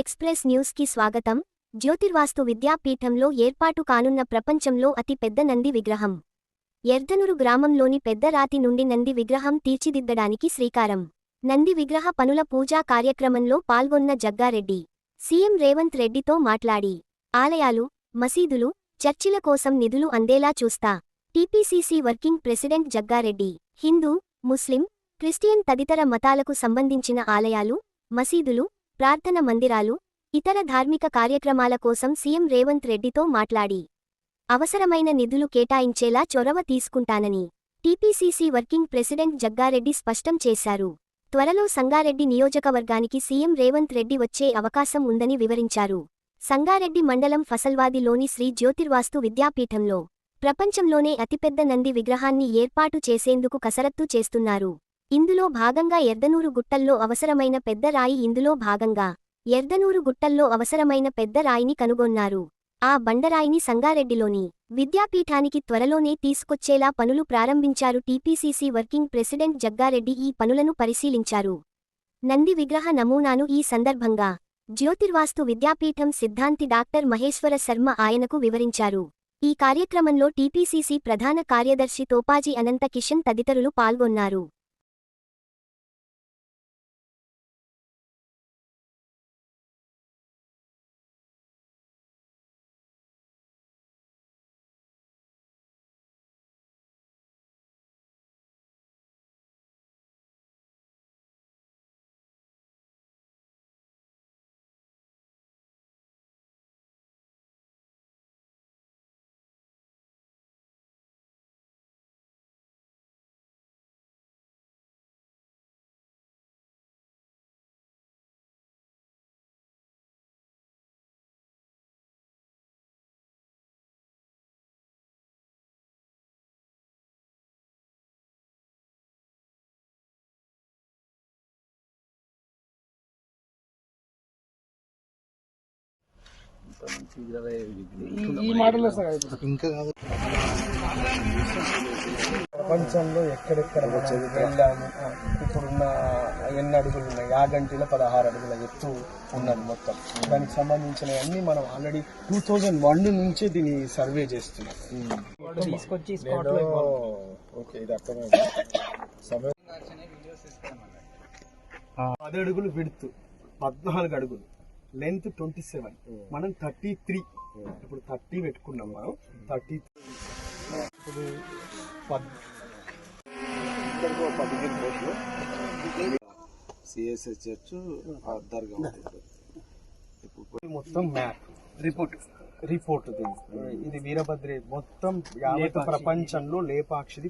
Express న్యూస్కి స్వాగతం. జ్యోతిర్వాస్తు విద్యాపీఠంలో ఏర్పాటు కానున్న ప్రపంచంలో అతి పెద్ద నంది విగ్రహం. ఎర్దనూరు గ్రామంలోని పెద్ద రాతి నుండి నంది విగ్రహం తీర్చిదిద్దడానికి శ్రీకారం. నంది విగ్రహ పనుల పూజా కార్యక్రమంలో పాల్గొన్న జగ్గారెడ్డి. సీఎం రేవంత్ రెడ్డితో మాట్లాడి. ఆలయాలు మసీదులు చర్చిల కోసం నిధులు అందేలా చూస్తా. TPCC working president Jaggareddy. Hindu Muslim Christian తదితర మతాలకు సంబంధించిన ఆలయాలు మసీదులు ప్రార్థన మందిరాలు ఇతర ధార్మిక కార్యక్రమాల కోసం సీఎం రేవంత్ రెడ్డితో మాట్లాడి. అవసరమైన నిధులు కేటాయించేలా చొరవ తీసుకుంటానని టీపీసీసీ వర్కింగ్ ప్రెసిడెంట్ జగ్గారెడ్డి స్పష్టం చేశారు. త్వరలో సంగారెడ్డి నియోజకవర్గానికి సీఎం రేవంత్ రెడ్డి వచ్చే అవకాశం ఉందని వివరించారు. సంగారెడ్డి మండలం ఫసల్వాదిలోని శ్రీ జ్యోతిర్వాస్తు విద్యాపీఠంలో ప్రపంచంలోనే అతిపెద్ద నంది విగ్రహాన్ని ఏర్పాటు చేసేందుకు కసరత్తు చేస్తున్నారు. ఇందులో భాగంగా ఎర్దనూరు గుట్టల్లో అవసరమైన పెద్ద రాయి ఇందులో భాగంగా ఎర్దనూరు గుట్టల్లో అవసరమైన పెద్ద రాయిని కనుగొన్నారు. ఆ బండరాయిని సంగారెడ్డిలోని విద్యాపీఠానికి త్వరలోనే తీసుకొచ్చేలా పనులు ప్రారంభించారు టీపీసీసీ వర్కింగ్ ప్రెసిడెంట్ జగ్గారెడ్డి. ఈ పనులను పరిశీలించారు. నంది విగ్రహ నమూనాను ఈ సందర్భంగా జ్యోతిర్వాస్తు విద్యాపీఠం సిద్ధాంతి డాక్టర్ మహేశ్వర శర్మ ఆయనకు వివరించారు. ఈ కార్యక్రమంలో టీపీసీసీ ప్రధాన కార్యదర్శి తోపాజీ అనంత కిషన్ తదితరులు పాల్గొన్నారు. ఈ- మాటలు. ఇంకా కాదు. ప్రపంచంలో ఎక్కడెక్కడ వెళ్ళాము? ఆ, ఇప్పుడున్న ఎన్ని అడుగులు ఉన్నాయి? యాగంటిలో పదహారు అడుగుల ఎత్తు ఉన్నది మొత్తం. దానికి సంబంధించిన అన్ని మనం ఆల్రెడీ టూ థౌజండ్ వన్ నుంచి దీన్ని సర్వే చేస్తున్నాం. తీసుకొచ్చి ఓకే ఇది అర్థమైంది? సమయం పది అడుగులు విడుతు పద్నాలుగు అడుగులు. Length twenty seven. మనం థర్టీ త్రీ. ఇప్పుడు థర్టీ పెట్టుకున్నాం మనం. థర్టీ ఇప్పుడు సిఎస్ఎస్ చర్చ్ దర్గా ఇప్పుడు మొత్తం మ్యాప్. రిపోర్ట్. రిపోర్ట్ ఇది వీరభద్రి. మొత్తం యావత్ ప్రపంచంలో లేపాక్షిది